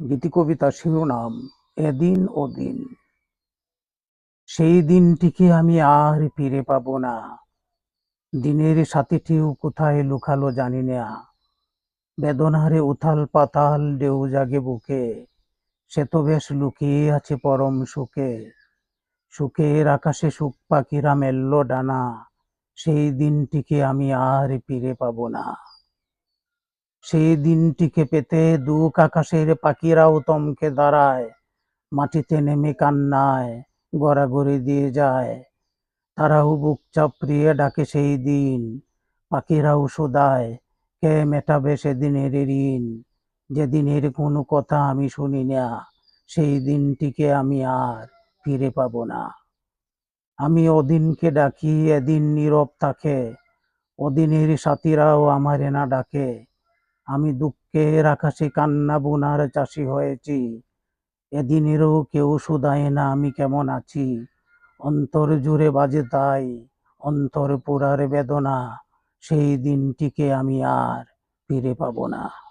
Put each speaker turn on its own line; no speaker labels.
গীতিকবিতা শিরোনাম, এদিন ও দিন সেই দিনটিকে আমি আর ফিরে পাব না। দিনের সাথীটিও কোথায় লুকালো জানি না। বেদনারে উথাল পাতাল ডেউ জাগে বুকে। সে তো বেশ লুকিয়ে আছে পরম সুখে। সুখের আকাশে সুখ পাখিরা মেলল ডানা। সেই দিনটিকে আমি আর ফিরে পাবো না। সেই দিনটিকে পেতে দুঃখ আকাশের পাখিরাও তমকে দাঁড়ায়। মাটিতে নেমে কান্নায়, গড়াগড়ি দিয়ে যায়। তারাও বুক চাপড়িয়ে ডাকে সেই দিন। পাখিরাও শোধায়, কে মেটাবে সেদিনের ঋণ? যেদিনের কোনো কথা আমি শুনি না, সেই দিনটিকে আমি আর ফিরে পাবো না। আমি ওদিনকে ডাকি, এদিন নীরব থাকে। ওদিনের সাথীরাও আমারে না ডাকে। আমি দুঃখের আকাশে কান্না বোনার চাষি হয়েছি। এদিনেরও কেউ শুধায় না আমি কেমন আছি। অন্তর জুড়ে বাজে তাই, অন্তর পোড়ার বেদনা, সেই দিনটিকে আমি আর ফিরে পাব না।